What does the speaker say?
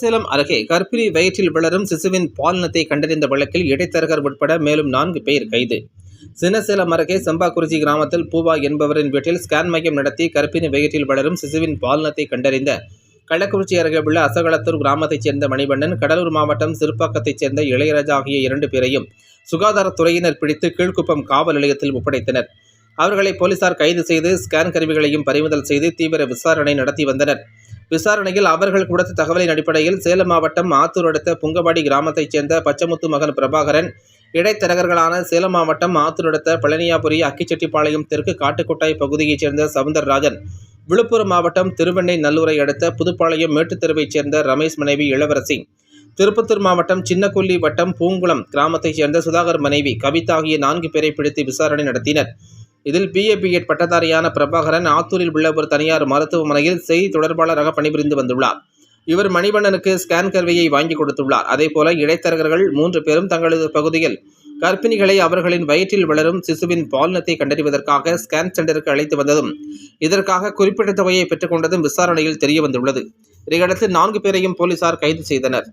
சேலம் அருகே கர்ப்பிணி வயிற்றில் வளரும் சிசுவின் பாலினத்தை கண்டறிந்த வழக்கில் இடைத்தரகர் உட்பட மேலும் நான்கு பேர் கைது. சின்னசேலம் அருகே செம்பாக்குறிச்சி கிராமத்தில் பூவா என்பவரின் வீட்டில் ஸ்கேன் மையம் நடத்தி கர்ப்பிணி வயிற்றில் வளரும் சிசுவின் பாலினத்தை கண்டறிந்த கள்ளக்குறிச்சி அருகே உள்ள அசகலத்தூர் கிராமத்தைச் சேர்ந்த மணிவண்ணன் கடலூர் மாவட்டம் சிறுப்பாக்கத்தைச் சேர்ந்த இளையராஜா ஆகிய இரண்டு பேரையும் சுகாதாரத்துறையினர் பிடித்து கீழ்குப்பம் காவல் நிலையத்தில் ஒப்படைத்தனர். அவர்களை போலீசார் கைது செய்து ஸ்கேன் கருவிகளையும் பறிமுதல் செய்து தீவிர விசாரணை நடத்தி வந்தனர். விசாரணையில் அவர்கள் கொடுத்த தகவலின் அடிப்படையில் சேலம் மாவட்டம் ஆத்தூர் அடுத்த புங்கபாடி கிராமத்தைச் சேர்ந்த பச்சமுத்து மகன் பிரபாகரன் இடைத்தரகர்களான சேலம் மாவட்டம் ஆத்தூர் அடுத்த பழனியாபுரி அக்கிச்செட்டிப்பாளையம் தெற்கு காட்டுக்கொட்டாய் பகுதியைச் சேர்ந்த சவுந்தரராஜன் விழுப்புரம் மாவட்டம் திருவெண்ணை நல்லூரை அடுத்த புதுப்பாளையம் மேட்டுத்தெருவைச் சேர்ந்த ரமேஷ் மனைவி இளவரசி திருப்பத்தூர் மாவட்டம் சின்னக்கொல்லி வட்டம் பூங்குளம் கிராமத்தைச் சேர்ந்த சுதாகர் மனைவி கவிதா ஆகிய நான்கு பேரை பிடித்து விசாரணை நடத்தினர். இதில் பிஏ பிஎட் பட்டதாரியான பிரபாகரன் ஆத்தூரில் உள்ள ஒரு தனியார் மருத்துவமனையில் செய்தி தொடர்பாளராக பணிபுரிந்து வந்துள்ளார். இவர் மணிவண்ணனுக்கு ஸ்கேன் கருவியை வாங்கி கொடுத்துள்ளார். அதேபோல இடைத்தரகர்கள் மூன்று பேரும் தங்களது பகுதியில் கர்ப்பிணிகளை அவர்களின் வயிற்றில் வளரும் சிசுவின் பாலினத்தை கண்டறிவதற்காக ஸ்கேன் சென்டருக்கு அழைத்து வந்ததும் இதற்காக குறிப்பிட்ட தொகையை பெற்றுக்கொண்டதும் விசாரணையில் தெரியவந்துள்ளது. இதையடுத்து நான்கு பேரையும் போலீசார் கைது செய்தனர்.